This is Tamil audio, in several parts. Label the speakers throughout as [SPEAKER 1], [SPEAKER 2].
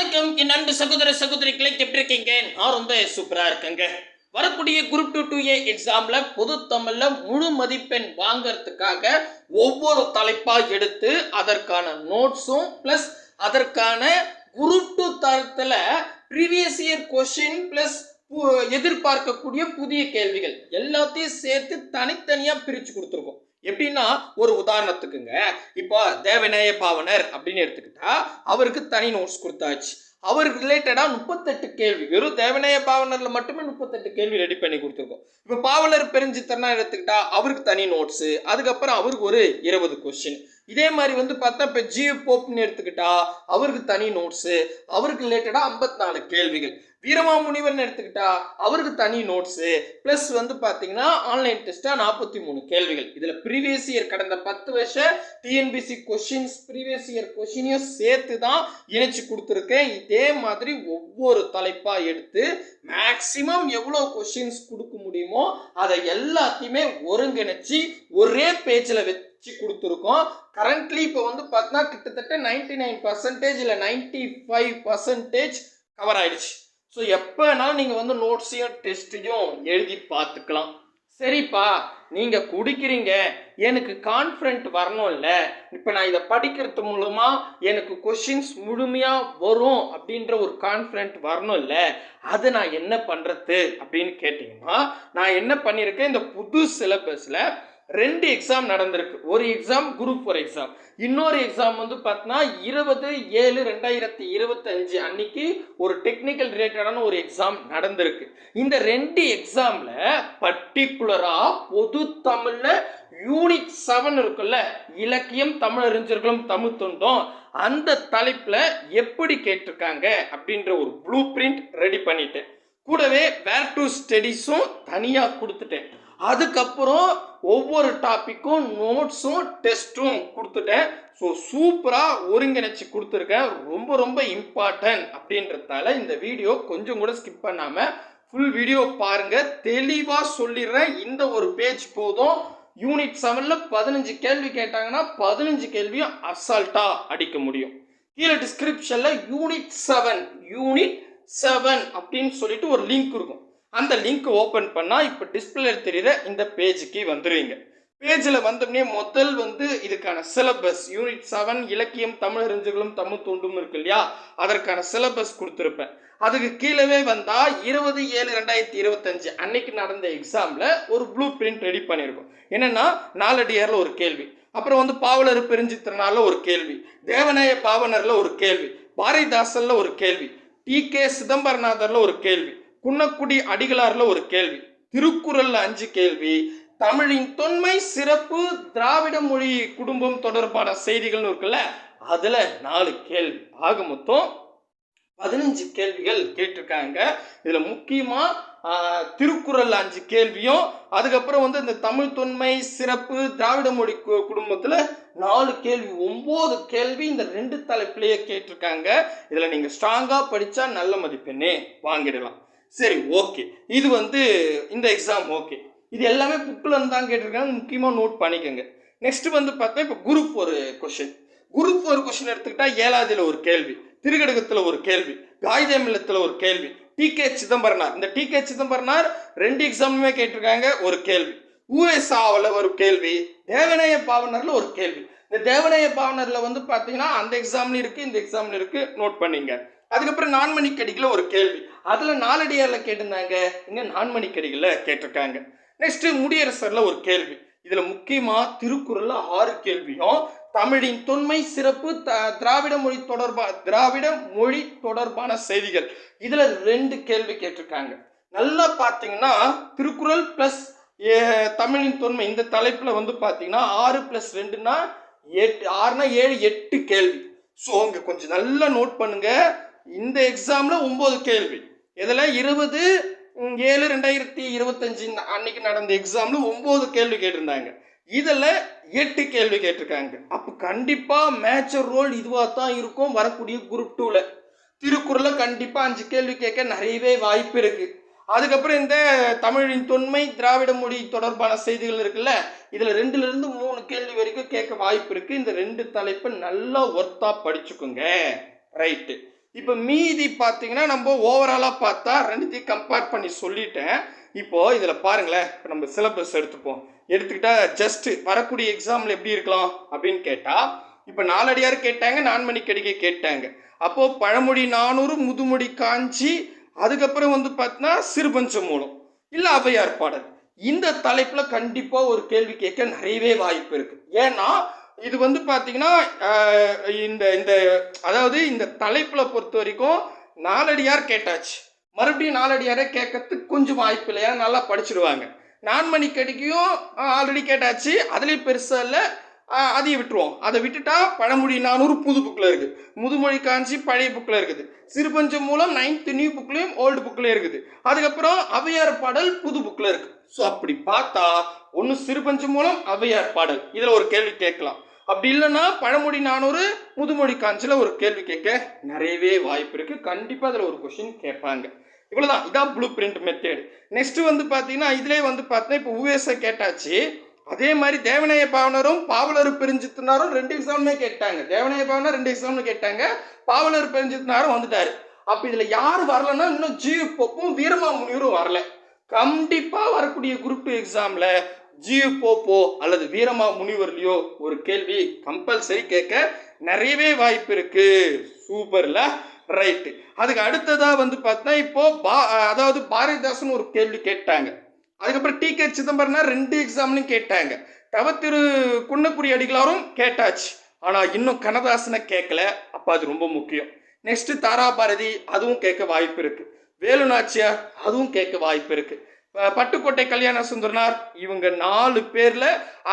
[SPEAKER 1] வணக்கம். என் அன்பு சகோதர சகோதரிகளை எப்படி இருக்கீங்க? நான் ரொம்ப சூப்பரா இருக்கேங்க. வரக்கூடிய குரூப் டூ டூ ஏ எக்ஸாம்ல பொது தமிழ்ல முழு மதிப்பெண் வாங்கறதுக்காக ஒவ்வொரு தலைப்பா எடுத்து அதற்கான நோட்ஸும் பிளஸ் அதற்கான குரூப் டூ தரத்துல ப்ரீவியஸ் இயர் கொஸ்டின் பிளஸ் எதிர்பார்க்கக்கூடிய புதிய கேள்விகள் எல்லாத்தையும் சேர்த்து தனித்தனியா பிரிச்சு கொடுத்துருக்கோம். எப்படின்னா ஒரு உதாரணத்துக்குங்க. இப்போ தேவநேய பாவனர் அப்படின்னு எடுத்துக்கிட்டா அவருக்கு தனி நோட்ஸ் கொடுத்தாச்சு. அவருக்கு ரிலேட்டடாக முப்பத்தெட்டு கேள்வி வெறும் தேவநேய பாவனரில் மட்டுமே முப்பத்தெட்டு கேள்வி ரெடி பண்ணி கொடுத்துருக்கோம். இப்போ பாவலர் பெருஞ்சித்தனா எடுத்துக்கிட்டா அவருக்கு தனி நோட்ஸு அதுக்கப்புறம் அவருக்கு ஒரு இருபது கொஸ்டின் இதே மாதிரி வந்து பார்த்தா இப்போ ஜியோ போப்னு எடுத்துக்கிட்டா அவருக்கு தனி நோட்ஸு அவருக்கு ரிலேட்டடாக ஐம்பத்தி நாலு கேள்விகள். வீரமாமுனிவர்னு எடுத்துக்கிட்டா அவருக்கு தனி நோட்ஸு ப்ளஸ் வந்து பார்த்தீங்கன்னா ஆன்லைன் டெஸ்ட்டாக நாற்பத்தி மூணு கேள்விகள். இதில் ப்ரீவியஸ் இயர் கடந்த பத்து வருஷம் டிஎன்பிசி கொஷின்ஸ் ப்ரீவியஸ் இயர் கொஷினையும் சேர்த்து தான் இணைச்சு கொடுத்துருக்கேன். இதே மாதிரி ஒவ்வொரு தலைப்பாக எடுத்து மேக்ஸிமம் எவ்வளோ கொஷின்ஸ் கொடுக்க முடியுமோ அதை எல்லாத்தையுமே ஒருங்கிணைச்சு ஒரே பேஜில் வச்சு கொடுத்துருக்கோம். கரண்ட்லி இப்போ வந்து பார்த்தீங்கன்னா கிட்டத்தட்ட நைன்டி நைன் பர்சன்டேஜ் இல்லை நைன்டி ஃபைவ் பர்சன்டேஜ் கவர் ஆயிடுச்சு. ஸோ எப்போ வேணாலும் நீங்கள் வந்து நோட்ஸையும் டெஸ்ட்டையும் எழுதி பார்த்துக்கலாம். சரிப்பா நீங்கள் குடிக்கிறீங்க. எனக்கு கான்ஃபிடென்ட் வரணும்ல இப்போ நான் இதை படிக்கிறது மூலமாக எனக்கு கொஷின்ஸ் முழுமையாக வரும் அப்படின்ற ஒரு கான்ஃபிடென்ட் வரணும்ல அது நான் என்ன பண்ணுறது அப்படின்னு கேட்டிங்கன்னா நான் என்ன பண்ணியிருக்கேன் இந்த புது சிலபஸில் ரெண்டு எக்ஸாம் நடந்திருக்கு. ஒரு எக்ஸாம் குரூப் ஃபோர் எக்ஸாம் இன்னொரு எக்ஸாம் வந்து பார்த்தீங்கன்னா இருபது ஏழு ரெண்டாயிரத்தி இருபத்தஞ்சு அன்னைக்கு ஒரு டெக்னிக்கல் ரிலேட்டடான ஒரு எக்ஸாம் நடந்திருக்கு. இந்த ரெண்டு எக்ஸாமில் பர்டிகுலராக பொது தமிழில் யூனிட் செவன் இருக்குல்ல இலக்கியம் தமிழறிஞர்களும் தமிழ் தொண்டும். அந்த தலைப்பில் எப்படி கேட்டிருக்காங்க அப்படின்ற ஒரு ப்ளூ பிரிண்ட் ரெடி பண்ணிட்டேன். கூடவே வேர் டு ஸ்டடீஸும் தனியாக கொடுத்துட்டேன். அதுக்கப்புறம் ஒவ்வொரு டாப்பிக்கும் நோட்ஸும் டெஸ்ட்டும் கொடுத்துட்டேன். ஸோ சூப்பராக ஒருங்கிணைச்சு கொடுத்துருக்கேன். ரொம்ப ரொம்ப இம்பார்ட்டன்ட் அப்படின்றதால இந்த வீடியோ கொஞ்சம் கூட ஸ்கிப் பண்ணாமல் ஃபுல் வீடியோ பாருங்கள் தெளிவாக சொல்லிடுறேன். இந்த ஒரு பேஜ் போதும். யூனிட் செவனில் பதினஞ்சு கேள்வி கேட்டாங்கன்னா பதினஞ்சு கேள்வியும் அசால்ட்டாக அடிக்க முடியும். கீழே டிஸ்கிரிப்ஷனில் யூனிட் செவன் யூனிட் செவன் அப்படின்னு சொல்லிட்டு ஒரு லிங்க் இருக்கும். அந்த லிங்க் ஓப்பன் பண்ணால் இப்போ டிஸ்பிளே தெரியுற இந்த பேஜுக்கு வந்துடுவீங்க பேஜில் வந்தோடனே முதல் வந்து இதுக்கான சிலபஸ் யூனிட் செவன் இலக்கியம் தமிழறிஞர்களும் தமிழ் தூண்டும் இருக்கு இல்லையா? அதற்கான சிலபஸ் கொடுத்துருப்பேன். அதுக்கு கீழவே வந்தால் இருபது ஏழு ரெண்டாயிரத்தி இருபத்தஞ்சு அன்னைக்கு நடந்த எக்ஸாமில் ஒரு ப்ளூ பிரிண்ட் ரெடி பண்ணியிருக்கோம் என்னென்னா நாலடியாரில் ஒரு கேள்வி. அப்புறம் வந்து பாவலர் பெருஞ்சித்திரனால ஒரு கேள்வி. தேவநாய பாவனரில் ஒரு கேள்வி. பாரதிதாசனில் ஒரு கேள்வி. டி கே சிதம்பரநாதரில் ஒரு கேள்வி. குன்னக்குடி அடிகளார்ல ஒரு கேள்வி. திருக்குறள்ல அஞ்சு கேள்வி. தமிழின் தொன்மை சிறப்பு திராவிட மொழி குடும்பம் தொடர்பான செய்திகள்னு இருக்குல்ல அதுல நாலு கேள்வி. ஆக மொத்தம் பதினஞ்சு கேள்விகள் கேட்டிருக்காங்க. இதுல முக்கியமா திருக்குறள் அஞ்சு கேள்வியும் அதுக்கப்புறம் வந்து இந்த தமிழ் தொன்மை சிறப்பு திராவிட மொழி குடும்பத்தில் நாலு கேள்வி. ஒம்பது கேள்வி இந்த ரெண்டு தலைப்பிலேயே கேட்டிருக்காங்க. இதில் நீங்கள் ஸ்ட்ராங்காக படித்தா நல்ல மதிப்பெண்ணே. வாங்கிடலாம். சரி ஓகே இது வந்து இந்த எக்ஸாம் ஓகே இது எல்லாமே புக்கில் இருந்து தான் கேட்டிருக்காங்க. முக்கியமாக நோட் பண்ணிக்கோங்க. நெக்ஸ்ட் வந்து பார்த்தா இப்போ குரூப் ஒரு கொஷின் குரூப் ஒரு கொஷின் எடுத்துக்கிட்டா ஏழாவதுல ஒரு கேள்வி திருக்கடகத்தில் ஒரு கேள்வி காகிதமில்லத்தில் ஒரு கேள்வி. டி கே சிதம்பரனார். இந்த டி கே சிதம்பரனார் ரெண்டு எக்ஸாமுமே கேட்டிருக்காங்க ஒரு கேள்வி. யூஎஸ்ஆவில் ஒரு கேள்வி தேவநேய பாவனரில் ஒரு கேள்வி. இந்த தேவநேய பாவனரில் வந்து பார்த்தீங்கன்னா அந்த எக்ஸாம்லேயும் இருக்குது இந்த எக்ஸாம்ல இருக்குது நோட் பண்ணிங்க. அதுக்கப்புறம் நான்மணிக்கடிகளில் ஒரு கேள்வி. அதில் நாலடியாரில் கேட்டிருந்தாங்க. இங்கே நான்மணிக்கடிகளில் கேட்டிருக்காங்க. நெக்ஸ்ட்டு முடியரசரில் ஒரு கேள்வி. இதில் முக்கியமாக திருக்குறளில் ஆறு கேள்வியும் தமிழின் தொன்மை சிறப்பு த திராவிட மொழி தொடர்பா திராவிட மொழி தொடர்பான செய்திகள். இதில் ரெண்டு கேள்வி கேட்டிருக்காங்க. நல்லா பார்த்தீங்கன்னா திருக்குறள் ப்ளஸ் தமிழின் தொன்மை இந்த தலைப்பில் வந்து பார்த்தீங்கன்னா ஆறு ப்ளஸ் ரெண்டுனா எட்டு ஆறுனா ஏழு எட்டு கேள்வி. ஸோ அங்கே கொஞ்சம் நல்லா நோட் பண்ணுங்கள் இந்த எக்ஸாமில் ஒம்பது கேள்வி. இதில் இருபது ஏழு ரெண்டாயிரத்தி இருபத்தஞ்சி அன்னைக்கு நடந்த எக்ஸாமில் ஒம்பது கேள்வி கேட்டிருந்தாங்க. இதில் எட்டு கேள்வி கேட்டிருக்காங்க. அப்போ கண்டிப்பாக மேட்சர் ரோல் இதுவாக தான் இருக்கும் வரக்கூடிய குரூப் டூவில் திருக்குறளை கண்டிப்பாக அஞ்சு கேள்வி கேட்க நிறையவே வாய்ப்பு இருக்குது அதுக்கப்புறம் இந்த தமிழின் தொன்மை திராவிட மொழி தொடர்பான செய்திகள் இருக்குல்ல இதில் ரெண்டுலேருந்து மூணு கேள்வி வரைக்கும் கேட்க வாய்ப்பு இருக்குது இந்த ரெண்டு தலைப்பை நல்லா ஒர்த்தாக படிச்சுக்கோங்க. ரைட்டு இப்போ மீதி பார்த்தீங்கன்னா நம்ம ஓவராலாக பார்த்தா ரெண்டுத்தையும் கம்பேர் பண்ணி சொல்லிட்டேன். இப்போது இதில் பாருங்களேன் இப்போ நம்ம சிலபஸ் எடுத்துப்போம். எடுத்துக்கிட்டா ஜஸ்ட்டு வரக்கூடிய எக்ஸாமில் எப்படி இருக்கலாம் அப்படின்னு கேட்டால் இப்போ நாலடியார் கேட்டாங்க நான்மணி கடிகை கேட்டாங்க. அப்போது பழமொழி நானூறு முதுமொழி காஞ்சி அதுக்கப்புறம் வந்து பார்த்தீங்கன்னா சிறுபஞ்ச மூலம் இல்லை அவையார் பாடல். இந்த தலைப்பில் கண்டிப்பாக ஒரு கேள்வி கேட்க நிறையவே வாய்ப்பு இருக்குது ஏன்னா இது வந்து பார்த்தீங்கன்னா இந்த இந்த அதாவது இந்த தலைப்பில் பொறுத்த வரைக்கும் நாலடியார் கேட்டாச்சு. மறுபடியும் நாலடியாரே கேட்கறதுக்கு கொஞ்சம் வாய்ப்பு இல்லையா? நல்லா படிச்சிடுவாங்க. நான்மணி கடிக்கையும் ஆல்ரெடி கேட்டாச்சு. அதுலேயும் பெருசாக இல்லை. அதையும் விட்டுருவோம். அதை விட்டுட்டா பழமொழி நானூறு புது புக்கில் இருக்குது முதுமொழி காஞ்சி பழைய புக்கில் இருக்குது. சிறுபஞ்சம் மூலம் நைன்த்து நியூ புக்லேயும் ஓல்டு புக்லேயும் இருக்குது. அதுக்கப்புறம் அவையார் பாடல் புது புக்கில் இருக்குது ஸோ அப்படி பார்த்தா ஒன்று சிறுபஞ்சம் மூலம் அவையார் பாடல். இதில் ஒரு கேள்வி கேட்கலாம். அப்படி இல்லைன்னா பழமொழி நானூறு முதுமொழி காஞ்சில் ஒரு கேள்வி கேட்க நிறையவே வாய்ப்பு இருக்குது கண்டிப்பாக அதில் ஒரு கொஷின் கேட்பாங்க. இவ்வளோதான் இதான் ப்ளூ பிரிண்ட் மெத்தேடு நெக்ஸ்ட்டு வந்து பார்த்தீங்கன்னா இதிலே வந்து பார்த்தீங்கன்னா இப்போ யூஎஸ்ஐ கேட்டாச்சு. அதே மாதிரி தேவநாய பாவனரும் பாவலர் பெருஞ்சித்தினாரும் ரெண்டு எக்ஸாம்னே கேட்டாங்க. தேவநாய பாவனர் ரெண்டு எக்ஸாம்னு கேட்டாங்க. பாவலர் பெருஞ்சித்தினாரும் வந்துட்டாரு. அப்போ இதில் யார் வரலன்னா இன்னும் ஜியு போப்பும் வீரமாமுனிவரும் வரல. கண்டிப்பாக வரக்கூடிய குரூப் டூ எக்ஸாமில் ஜியு போப்போ அல்லது வீரமா முனிவர்லையோ ஒரு கேள்வி கம்பல்சரி கேட்க நிறையவே வாய்ப்பு இருக்கு. சூப்பர்ல ரைட்டு அதுக்கு அடுத்ததாக வந்து பார்த்தா இப்போ பா அதாவது பாரதிதாசன் ஒரு கேள்வி கேட்டாங்க. அதுக்கப்புறம் டி கே சிதம்பரம்னா ரெண்டு எக்ஸாம்லையும் கேட்டாங்க. தவ திரு குன்னக்குடி அடிகளாரும் கேட்டாச்சு. ஆனால் இன்னும் கண்ணதாசனை கேட்கல. அப்போ அது ரொம்ப முக்கியம். நெக்ஸ்ட் தாரா பாரதி அதுவும் கேட்க வாய்ப்பு இருக்குது வேலு நாச்சியார் அதுவும் கேட்க வாய்ப்பு இருக்குது பட்டுக்கோட்டை கல்யாண சுந்தரனார் இவங்க நாலு பேர்ல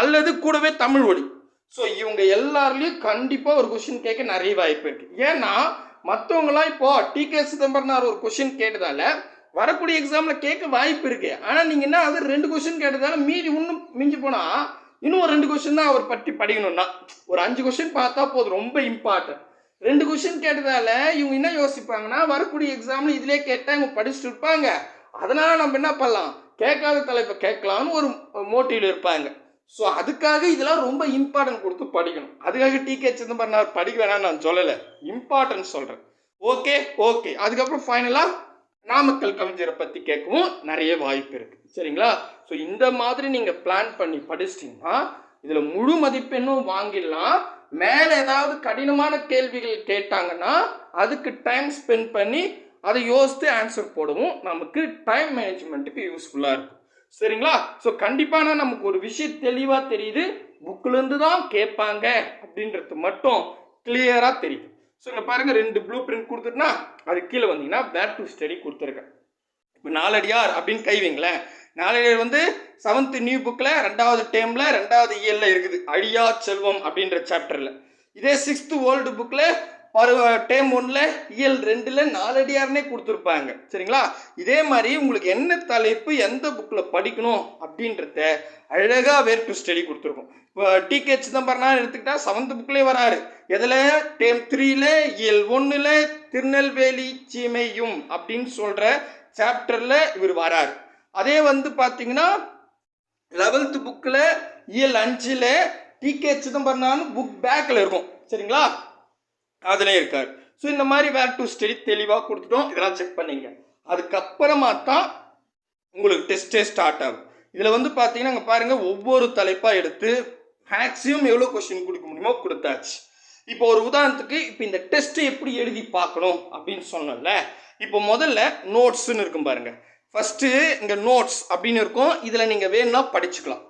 [SPEAKER 1] அல்லது கூடவே தமிழ் ஒளி. ஸோ இவங்க எல்லாருலேயும் கண்டிப்பாக ஒரு கொஷின் கேட்க நிறைய வாய்ப்பு இருக்குது ஏன்னா மற்றவங்களாம் இப்போ டி கே சிதம்பரனார் ஒரு கொஷின் கேட்டதால வரக்கூடிய எக்ஸாமில் கேட்க வாய்ப்பு இருக்குது ஆனால் நீங்கள் என்ன அது ரெண்டு கொஷின் கேட்டதால மீதி இன்னும் மிஞ்சி போனால் இன்னும் ஒரு ரெண்டு கொஷின் தான் அவர் பற்றி படிக்கணும்னா. ஒரு அஞ்சு கொஷின் பார்த்தா போதும் ரொம்ப இம்பார்ட்டன்ட் ரெண்டு கொஷின் கேட்டதால இவங்க என்ன யோசிப்பாங்கன்னா வரக்கூடிய எக்ஸாமில் இதிலே கேட்டால் இவங்க படிச்சுட்டு இருப்பாங்க. அதனால் நம்ம என்ன பண்ணலாம்? கேட்காத தலைப்பை கேட்கலாம்னு ஒரு மோட்டிவில் இருப்பாங்க. ஸோ அதுக்காக இதெல்லாம் ரொம்ப இம்பார்ட்டன்ட் கொடுத்து படிக்கணும். அதுக்காக டி கே சிதம்பரனார் படிக்க வேணாம்னு நான் சொல்லலை. இம்பார்ட்டன்ஸ் சொல்கிறேன் ஓகே ஓகே அதுக்கப்புறம் ஃபைனலாக நாமக்கல் கவிஞரை பற்றி கேட்கவும் நிறைய வாய்ப்பு இருக்குது சரிங்களா? ஸோ இந்த மாதிரி நீங்கள் பிளான் பண்ணி படிச்சிட்டிங்கன்னா இதில் முழு மதிப்பெண்ணும் வாங்கிடலாம். மேலே ஏதாவது கடினமான கேள்விகள் கேட்டாங்கன்னா அதுக்கு டைம் ஸ்பெண்ட் பண்ணி அதை யோசித்து ஆன்சர் போடவும். நமக்கு டைம் மேனேஜ்மெண்ட்டுக்கு யூஸ்ஃபுல்லாக இருக்கும். சரிங்களா? ஸோ கண்டிப்பான நமக்கு ஒரு விஷயம் தெளிவாக தெரியுது. புக்கிலேருந்து தான் கேட்பாங்க அப்படின்றது மட்டும் கிளியராக தெரியுது ஸோ இங்கே பாருங்கள் ரெண்டு ப்ளூ பிரிண்ட் கொடுத்துட்டுனா அது கீழே வந்தீங்கன்னா பேக் டு ஸ்டடி கொடுத்துருக்கேன். இப்போ நாலடியார் அப்படின்னு கைவிங்களேன் நாலடியார் வந்து செவன்த் நியூ புக்கில் ரெண்டாவது டேமில் ரெண்டாவது இயலில் இருக்குது. அழியா செல்வம் அப்படின்ற சாப்டரில் இதே சிக்ஸ்த்து ஓல்டு புக்கில் ஒரு டேம் ஒன்றில் இயல் ரெண்டில் நாலடியார்னே கொடுத்துருப்பாங்க. சரிங்களா? இதே மாதிரி உங்களுக்கு என்ன தலைப்பு எந்த புக்கில் படிக்கணும் அப்படின்றத அழகாக வேர் டு ஸ்டடி கொடுத்துருக்கோம். இப்போ டிகே சிதம்பரனார் எடுத்துக்கிட்டால் செவன்த் புக்லேயே வராரு. எதில்? டேம் த்ரீல இயல் ஒன்றில் திருநெல்வேலி சீமையும் அப்படின்னு சொல்கிற சாப்டரில் இவர் வராரு. அதே வந்து பார்த்தீங்கன்னா லெவல்த்து புக்கில் இயல் அஞ்சில் டிகே சிதம்பரனான்னு புக் பேக்கில் இருக்கும். சரிங்களா? அதில் இருக்கார். ஸோ இந்த மாதிரி வேர் டு ஸ்டடி தெளிவாக கொடுத்துட்டோம். இதெல்லாம் செக் பண்ணிங்க. அதுக்கப்புறமா தான் உங்களுக்கு டெஸ்ட்டே ஸ்டார்ட் ஆகும். இதில் வந்து பார்த்தீங்கன்னா அங்கே பாருங்கள் ஒவ்வொரு தலைப்பாக எடுத்து மேக்ஸிமம் எவ்வளோ கொஸ்டின் கொடுக்க முடியுமோ கொடுத்தாச்சு. இப்போ ஒரு உதாரணத்துக்கு இப்போ இந்த டெஸ்ட்டை எப்படி எழுதி பார்க்கணும் அப்படின்னு சொன்னோம்ல இப்போ முதல்ல நோட்ஸ்னு இருக்கும் பாருங்கள் ஃபஸ்ட்டு இங்கே நோட்ஸ் அப்படின்னு இருக்கும். இதில் நீங்கள் வேணும்னா படிச்சுக்கலாம்.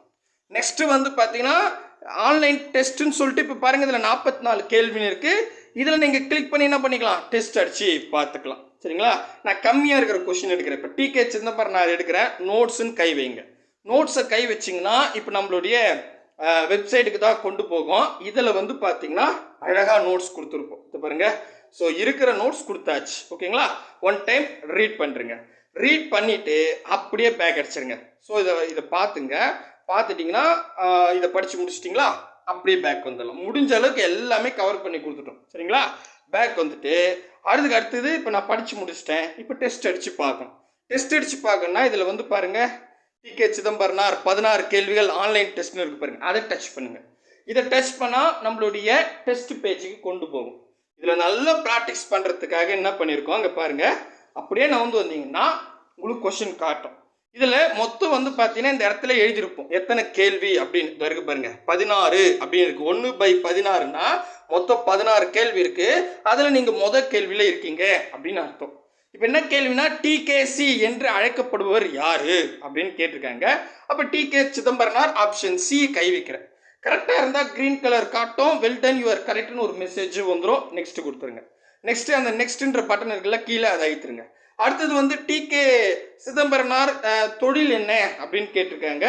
[SPEAKER 1] நெக்ஸ்ட்டு வந்து பார்த்தீங்கன்னா ஆன்லைன் டெஸ்ட்டுன்னு சொல்லிட்டு இப்போ பாருங்கள் இதில் நாற்பத்தி நாலு கேள்வின்னு இருக்குது இதில் நீங்கள் கிளிக் பண்ணி என்ன பண்ணிக்கலாம்? டெஸ்ட் அடித்து பார்த்துக்கலாம். சரிங்களா? நான் கம்மியாக இருக்கிற கொஷின் எடுக்கிறேன். இப்போ டிகே சிதம்பரம் நான் எடுக்கிறேன் நோட்ஸுன்னு கை வைங்க. நோட்ஸை கை வச்சிங்கன்னா இப்போ நம்மளுடைய வெப்சைட்டுக்கு தான் கொண்டு போகும். இதில் வந்து பார்த்தீங்கன்னா அழகாக நோட்ஸ் கொடுத்துருப்போம். இது பாருங்கள் ஸோ இருக்கிற நோட்ஸ் கொடுத்தாச்சு. ஓகேங்களா? ஒன் டைம் ரீட் பண்ணுறங்க ரீட் பண்ணிவிட்டு அப்படியே பேக் அடிச்சிருங்க. ஸோ இதை இதை பார்த்துங்க. பார்த்துட்டிங்கன்னா இதை படித்து முடிச்சிட்டிங்களா? அப்படியே பேக் வந்துடலாம். முடிஞ்ச அளவுக்கு எல்லாமே கவர் பண்ணி கொடுத்துட்டோம். சரிங்களா? பேக் வந்துட்டு அடுத்துக்கு அடுத்தது இப்போ நான் படித்து முடிச்சிட்டேன். இப்போ டெஸ்ட் அடித்து பார்க்கணும். டெஸ்ட் அடித்து பார்க்கணும்னா இதில் வந்து பாருங்கள் டிகே சிதம்பரனார் பதினாறு கேள்விகள் ஆன்லைன் டெஸ்ட்னு இருக்கு பாருங்கள் அதை டச் பண்ணுங்கள் இதை டச் பண்ணால் நம்மளுடைய டெஸ்ட் பேஜுக்கு கொண்டு போகும். இதில் நல்லா ப்ராக்டிஸ் பண்ணுறதுக்காக என்ன பண்ணியிருக்கோம்? அங்கே பாருங்கள் அப்படியே நான் வந்து வந்தீங்கன்னா உங்களுக்கு கொஷின் காட்டும். இதில் மொத்தம் வந்து பார்த்தீங்கன்னா இந்த இடத்துல எழுதியிருப்போம். எத்தனை கேள்வி அப்படின்னு. இருக்கு பாருங்க. பதினாறு அப்படின்னு இருக்கு. ஒன்று பை பதினாறுனா மொத்தம் பதினாறு கேள்வி இருக்கு. அதில் நீங்கள் முத கேள்வியில் இருக்கீங்க அப்படின்னு அர்த்தம். இப்போ என்ன கேள்வினா டிகேசி என்று அழைக்கப்படுபவர் யாரு அப்படின்னு கேட்டிருக்காங்க. அப்போ டிகே சிதம்பரனார் ஆப்ஷன் சி கை வைக்கிறேன். கரெக்டாக இருந்தால் க்ரீன் கலர் காட்டும். வெல்டன் யுவர் கரெக்ட்னு ஒரு மெசேஜ் வந்துடும் நெக்ஸ்ட் கொடுத்துருங்க. நெக்ஸ்ட் அந்த நெக்ஸ்ட்ன்ற பட்டன் இருக்குல்ல கீழே அதை அழுத்துருங்க. அடுத்தது வந்து டிகே சிதம்பரனார் தொழில் என்ன அப்படின்னு கேட்டிருக்காங்க.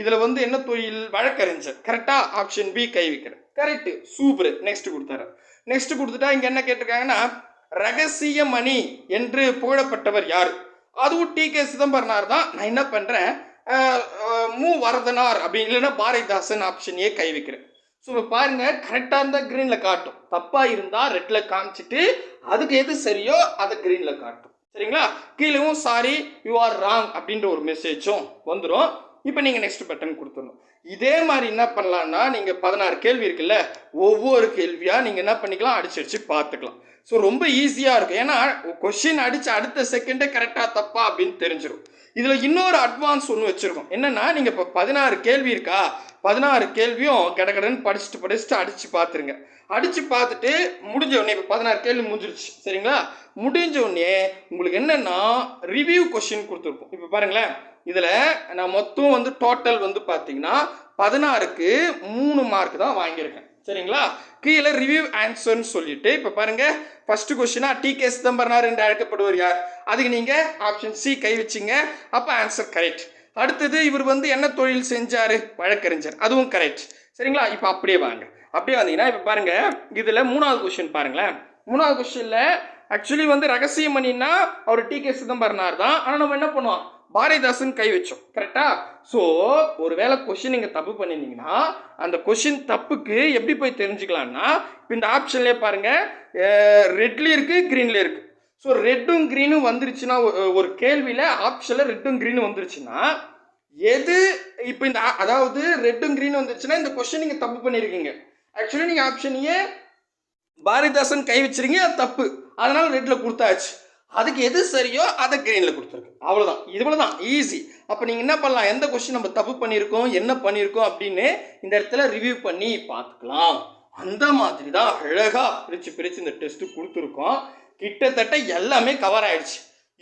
[SPEAKER 1] இதில் வந்து என்ன தொழில்? வழக்கறிஞர். கரெக்டாக ஆப்ஷன் பி கை வைக்கிறேன். கரெக்ட் சூப்பர் நெக்ஸ்ட் கொடுத்தாரு. நெக்ஸ்ட் கொடுத்துட்டா இங்கே என்ன கேட்டிருக்காங்கன்னா ரகசிய மணி என்று புகழப்பட்டவர் யார்? அதுவும் டி கே சிதம்பரனார் தான். நான் என்ன பண்ணுறேன் மு. வரதனார் அப்படி இல்லைன்னா பாரதிதாசன் ஆப்ஷன் ஏ கை வைக்கிறேன். ஸோ இப்போ பாருங்க கரெக்டாக இருந்தால் க்ரீனில் காட்டும். தப்பாக இருந்தால் ரெட்டில் காமிச்சிட்டு அதுக்கு எது சரியோ அதை க்ரீனில் காட்டும். சரிங்களா? கீழேவும் சாரி யூ ஆர் ராங் அப்படின்ற ஒரு மெசேஜும் வந்துடும் இப்போ நீங்கள் நெக்ஸ்ட் பட்டன் கொடுத்துடணும். இதே மாதிரி என்ன பண்ணலான்னா நீங்கள் பதினாறு கேள்வி இருக்குல்ல ஒவ்வொரு கேள்வியாக நீங்கள் என்ன பண்ணிக்கலாம்? அடிச்சு அடிச்சு பார்த்துக்கலாம். ஸோ ரொம்ப ஈஸியாக இருக்கும். ஏன்னா கொஷின் அடித்து அடுத்த செகண்டே கரெக்டாக தப்பா அப்படின்னு தெரிஞ்சிடும் இதில் இன்னொரு அட்வான்ஸ் ஒன்று வச்சுருக்கோம். என்னென்னா நீங்கள் இப்போ பதினாறு கேள்வி இருக்கா? பதினாறு கேள்வியும் கடகடன்னு படிச்சுட்டு படிச்சுட்டு அடித்து பார்த்துருங்க அடித்து பார்த்துட்டு முடிஞ்ச உடனே இப்போ பதினாறு கேள்வி முடிஞ்சிருச்சு. சரிங்களா? முடிஞ்ச உடனே உங்களுக்கு என்னென்னா ரிவ்யூ கொஷின் கொடுத்துருப்போம். இப்போ பாருங்களேன். இதில் நான் மொத்தம் வந்து டோட்டல் வந்து பார்த்தீங்கன்னா பதினாறுக்கு மூணு மார்க் தான் வாங்கியிருக்கேன். சரிங்களா? கீழே ரிவ்யூ ஆன்சர்னு சொல்லிட்டு இப்போ பாருங்க. ஃபர்ஸ்ட் கொஸ்டினா டி கே சிதம்பரனார் என்று அழைக்கப்படுவார் யார்? அதுக்கு நீங்கள் ஆப்ஷன் சி கை வச்சிங்க. அப்போ ஆன்சர் கரெக்ட் அடுத்தது இவர் வந்து என்ன தொழில் செஞ்சார்? வழக்கறிஞர். அதுவும் கரெக்ட் சரிங்களா? இப்போ அப்படியே வாங்க. அப்படியே வந்தீங்கன்னா இப்போ பாருங்க இதில் மூணாவது கொஸ்டின் பாருங்களேன். மூணாவது கொஸ்டினில் ஆக்சுவலி வந்து ரகசியமணின்னா அவர் டி கே சிதம்பரனார் தான். ஆனால் நம்ம என்ன பண்ணுவோம்? பாரதிதாசன் கை வச்சோம். கரெக்டா ஸோ ஒருவேளை கொஷின் நீங்கள் தப்பு பண்ணியிருந்தீங்கன்னா அந்த கொஷின் தப்புக்கு எப்படி போய் தெரிஞ்சுக்கலாம்னா இப்போ இந்த ஆப்ஷன்லேயே பாருங்கள் ரெட்லேயும் இருக்குது க்ரீன்லேயும் இருக்குது ஸோ ரெட்டும் க்ரீனும் வந்துருச்சுன்னா ஒரு கேள்வியில் ஆப்ஷனில் ரெட்டும் க்ரீனும் வந்துருச்சுன்னா எது இப்போ இந்த அதாவது ரெட்டும் க்ரீனும் வந்துருச்சுன்னா இந்த கொஷின் நீங்கள் தப்பு பண்ணியிருக்கீங்க ஆக்சுவலி நீங்கள் ஆப்ஷனையே பாரதிதாசன் கை வச்சிருங்க அது தப்பு. அதனால் ரெட்டில் கொடுத்தாச்சு. அதுக்கு எது சரியோ அதை க்ரீனில் கொடுத்துருக்கு அவ்வளோதான் இவ்வளோ தான். ஈஸி அப்போ நீங்கள் என்ன பண்ணலாம்? எந்த கொஸ்டின் நம்ம தப்பு பண்ணியிருக்கோம் என்ன பண்ணியிருக்கோம் அப்படின்னு இந்த இடத்துல ரிவ்யூ பண்ணி பார்த்துக்கலாம். அந்த மாதிரி தான் அழகாக பிரித்து பிரித்து இந்த டெஸ்ட்டு கொடுத்துருக்கோம். கிட்டத்தட்ட எல்லாமே கவர் ஆயிடுச்சு.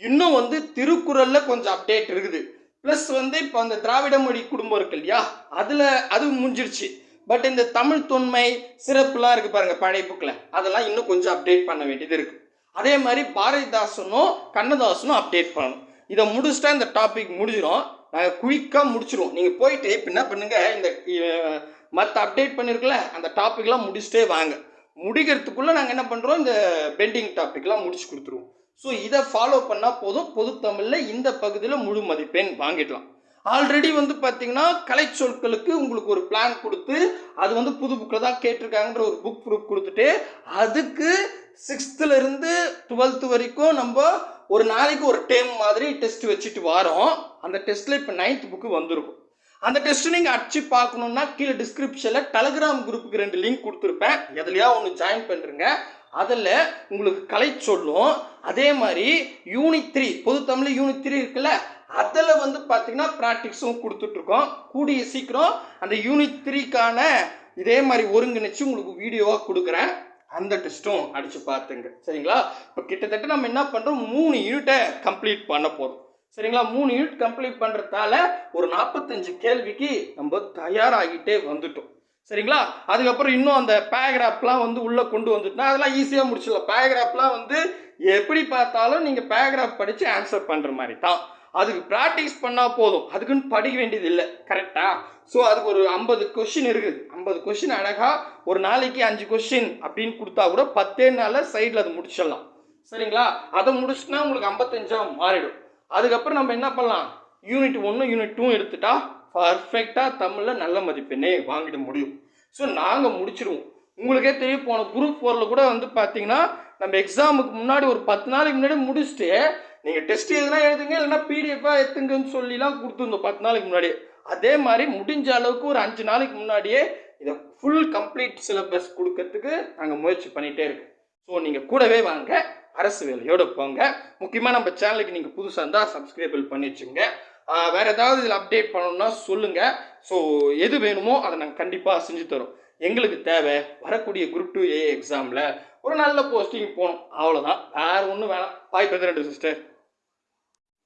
[SPEAKER 1] இன்னும் வந்து திருக்குறளில் கொஞ்சம் அப்டேட் இருக்குது. ப்ளஸ் வந்து இப்போ அந்த திராவிட மொழி குடும்பம் இருக்கு இல்லையா? அதில் அது முடிஞ்சிருச்சு. பட் இந்த தமிழ் தொன்மை சிறப்புலாம் இருக்குது பாருங்கள் பழைய புக்கில் அதெல்லாம் இன்னும் கொஞ்சம் அப்டேட் பண்ண வேண்டியது இருக்குது அதே மாதிரி பாரதிதாசனும் கண்ணதாசனும் அப்டேட் பண்ணணும். இதை முடிச்சுட்டா இந்த டாபிக் முடிஞ்சிடும் நாங்கள் குயிக்காக முடிச்சிடுவோம் நீங்கள் போயிட்டு இப்போ என்ன பண்ணுங்கள் இந்த மற்ற அப்டேட் பண்ணியிருக்கல அந்த டாப்பிக்லாம் முடிச்சுட்டே வாங்க. முடிக்கிறதுக்குள்ளே நாங்கள் என்ன பண்ணுறோம் இந்த பெண்டிங் டாபிக்லாம் முடிச்சு கொடுத்துருவோம். ஸோ இதை ஃபாலோ பண்ணால் போதும். பொது தமிழில் இந்த பகுதியில் முழு மதிப்பெண் வாங்கிடலாம். ஆல்ரெடி வந்து பார்த்தீங்கன்னா கலை சொற்களுக்கு உங்களுக்கு ஒரு பிளான் கொடுத்து அது வந்து புது புக்கில் தான் கேட்டிருக்காங்கன்ற ஒரு புக் ப்ரூஃப் கொடுத்துட்டு அதுக்கு சிக்ஸ்த்துலேருந்து டுவெல்த்து வரைக்கும் நம்ம ஒரு நாளைக்கு ஒரு டேம் மாதிரி டெஸ்ட் வச்சுட்டு வரோம். அந்த டெஸ்ட்டில் இப்போ நைன்த் புக்கு வந்திருக்கும். அந்த டெஸ்ட்டு நீங்கள் அடிச்சு பார்க்கணுன்னா கீழே டிஸ்கிரிப்ஷனில் டெலகிராம் குரூப்புக்கு ரெண்டு லிங்க் கொடுத்துருப்பேன். எதுலையா ஒன்று ஜாயின் பண்ணுறேங்க அதில் உங்களுக்கு கலை சொல்லும். அதே மாதிரி யூனிட் த்ரீ பொது தமிழ் யூனிட் த்ரீ இருக்குல்ல அதில் வந்து பார்த்தீங்கன்னா ப்ராக்டிக்ஸும் கொடுத்துட்ருக்கோம். கூடிய சீக்கிரம் அந்த யூனிட் த்ரீக்கான இதே மாதிரி ஒருங்கிணைச்சு உங்களுக்கு வீடியோவாக கொடுக்குறேன். அந்த டெஸ்ட்டும் அடித்து பார்த்துங்க. சரிங்களா? இப்போ கிட்டத்தட்ட நம்ம என்ன பண்ணுறோம் மூணு யூனிட்டை கம்ப்ளீட் பண்ண போகிறோம் சரிங்களா? மூணு யூனிட் கம்ப்ளீட் பண்ணுறதால ஒரு நாற்பத்தஞ்சு கேள்விக்கு நம்ம தயாராகிட்டே வந்துட்டோம். சரிங்களா? அதுக்கப்புறம் இன்னும் அந்த பேராகிராஃப்லாம் வந்து உள்ளே கொண்டு வந்துட்டோம்னா அதெல்லாம் ஈஸியாக முடிச்சிடலாம். பேராகிராஃப்லாம் வந்து எப்படி பார்த்தாலும் நீங்கள் பேராகிராஃப் படித்து ஆன்சர் பண்ணுற மாதிரி தான். அதுக்கு ப்ராக்டிஸ் பண்ணால் போதும். அதுக்குன்னு படிக்க வேண்டியது இல்லை. கரெக்டா ஸோ அதுக்கு ஒரு ஐம்பது கொஷின் இருக்குது. ஐம்பது கொஷின் அழகாக ஒரு நாளைக்கு அஞ்சு கொஷின் அப்படின்னு கொடுத்தா கூட பத்தே நாளில் சைடில் அது முடிச்சிடலாம். சரிங்களா? அதை முடிச்சுனா உங்களுக்கு ஐம்பத்தஞ்சாக மாறிடும். அதுக்கப்புறம் நம்ம என்ன பண்ணலாம்? யூனிட் ஒன்று யூனிட் டூ எடுத்துட்டா பர்ஃபெக்டாக தமிழில் நல்ல மதிப்பெண்ணே வாங்கிட முடியும். ஸோ நாங்கள் முடிச்சிருவோம். உங்களுக்கே தெரியும் போன குரூப் ஃபோரில் கூட வந்து பார்த்தீங்கன்னா நம்ம எக்ஸாமுக்கு முன்னாடி ஒரு பத்து நாளைக்கு முன்னாடி முடிச்சுட்டு நீங்கள் டெஸ்ட் எதுனா எழுதுங்க இல்லைன்னா பிடிஎஃபாக எடுத்துங்கன்னு சொல்லிலாம் கொடுத்துருந்தோம் பத்து நாளைக்கு முன்னாடி அதே மாதிரி முடிஞ்ச அளவுக்கு ஒரு அஞ்சு நாளைக்கு முன்னாடியே இதை ஃபுல் கம்ப்ளீட் சிலபஸ் கொடுக்கறதுக்கு நாங்கள் முயற்சி பண்ணிகிட்டே இருக்கோம். ஸோ நீங்கள் கூடவே வாங்க. அரசு வேலையோடு போங்க. முக்கியமாக நம்ம சேனலுக்கு நீங்கள் புதுசாக இருந்தால் சப்ஸ்கிரைபிள் பண்ணி வச்சுங்க வேறு ஏதாவது இதில் அப்டேட் பண்ணணும்னா சொல்லுங்கள் ஸோ எது வேணுமோ அதை நாங்கள் கண்டிப்பாக செஞ்சு தரோம். எங்களுக்கு தேவை வரக்கூடிய குரூப் டூ ஏ எக்ஸாமில் ஒரு நல்ல போஸ்டிங் போகணும். அவ்வளோதான் வேறு ஒன்றும் வேணாம். பாய் பிரதரண்ட் சிஸ்டர்